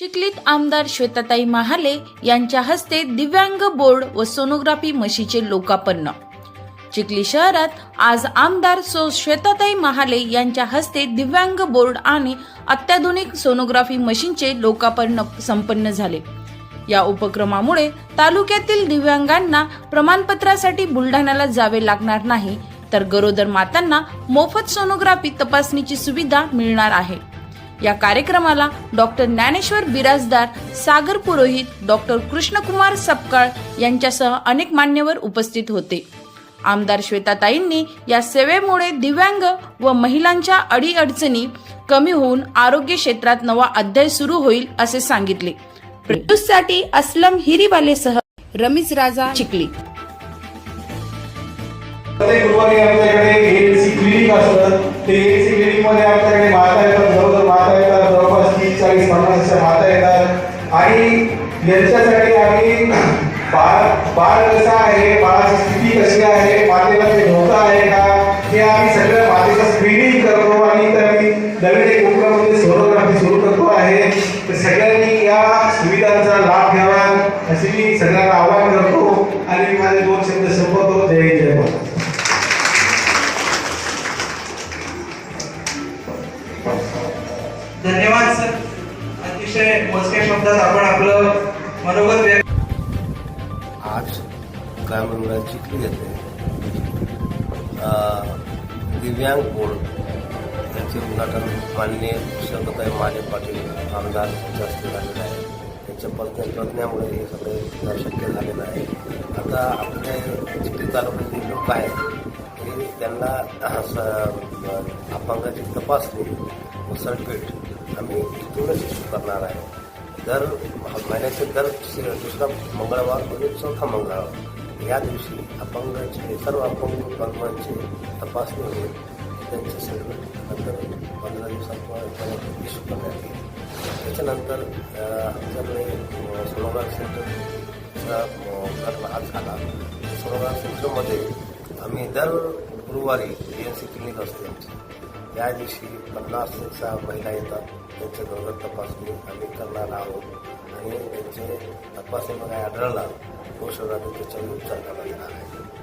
चिखलीत आमदार श्वेताताई महाले यांच्या हस्ते दिव्यांग बोर्ड व सोनोग्राफी मशीचे लोकार्पण. चिखली शहरात आज आमदार सो श्वेताताई महाले यांच्या हस्ते दिव्यांग बोर्ड आणि अत्याधुनिक सोनोग्राफी मशीनचे लोकार्पण संपन्न झाले. या उपक्रमामुळे तालुक्यातील दिव्यांगांना प्रमाणपत्रासाठी बुलढाण्याला जावे लागणार नाही तर गरोदर मातांना मोफत सोनोग्राफी तपासणीची सुविधा मिळणार आहे. या कार्यक्रमाला डॉक्टर ज्ञानेश्वर बिराजदार सागर पुरोहित डॉक्टर कृष्णकुमार सपकाळ यांच्यासह अनेक मान्यवर उपस्थित होते. आमदार श्वेताताईंनी या सेवेमुळे दिव्यांग व महिलांच्या अडीअडचणी कमी होऊन आरोग्य क्षेत्रात नवा अध्याय सुरू होईल असे सांगितले. साठी अस्लम हिरीवालेसह रमीज राजा चिखली. तीस माता येतात. आणि यांच्यासाठी आम्ही बाळ बाळ कसं आहे? बाळाची स्थिती कशी आहे? मातेला ते धोका आहे का? हे आम्ही सगळ्या मातेचं स्क्रीनिंग करतो आणि त्याने नवीन एक उपक्रमामध्ये सोनोग्राफी सुरू करतो आहे. तर सगळ्यांनी या सुविधांचा लाभ घ्यावा असे मी सगळ्यांना आवाहन करतो. आणि मी माझे दोन शब्द संपवतो. जय जय भारत. धन्यवाद सर. अतिशय मोजक्या शब्दात आपण आपलं मनोगत व्यक्त आज ग्रामीण चिखली येते दिव्यांग बोर्ड त्याचे उद्घाटन माननीय शंकरताई माने पाटील आमदार जास्त झालेलं आहे त्यांच्या प्रज्ञ प्रज्ञामुळे हे सगळे शक्य झालेलं आहे. आता आपल्या चिखली तालुक्यातील लोक आहेत. हे त्यांना अपंगाची तपासणी व सर्टिफिकेट आम्ही करणार आहे. दर महिन्याचे दर दुसरा मंगळवार म्हणजे चौथा मंगळवार. या दिवशी अपंगाचे सर्व अपंग कर्मांची तपासणी होईल त्यांचे सर्व नंतर पंधरा दिवसात इश्यू करण्यात येईल त्याच्यानंतर आमच्याकडे अ, सोनोग्राफ सेंटरचा आज झाला सोनोग्राफ सेंटरमध्ये आम्ही दर गुरुवारी ए एन सी क्लिनिक असते. आमची त्या दिवशी पन्नास सहा महिला येतात. त्यांच्या गरोदर तपासणी आम्ही करणार आहोत. आणि त्यांचे तपासणीमध्ये आढळला पोषणात त्याच्यावर उपचार करण्यात येणार आहे.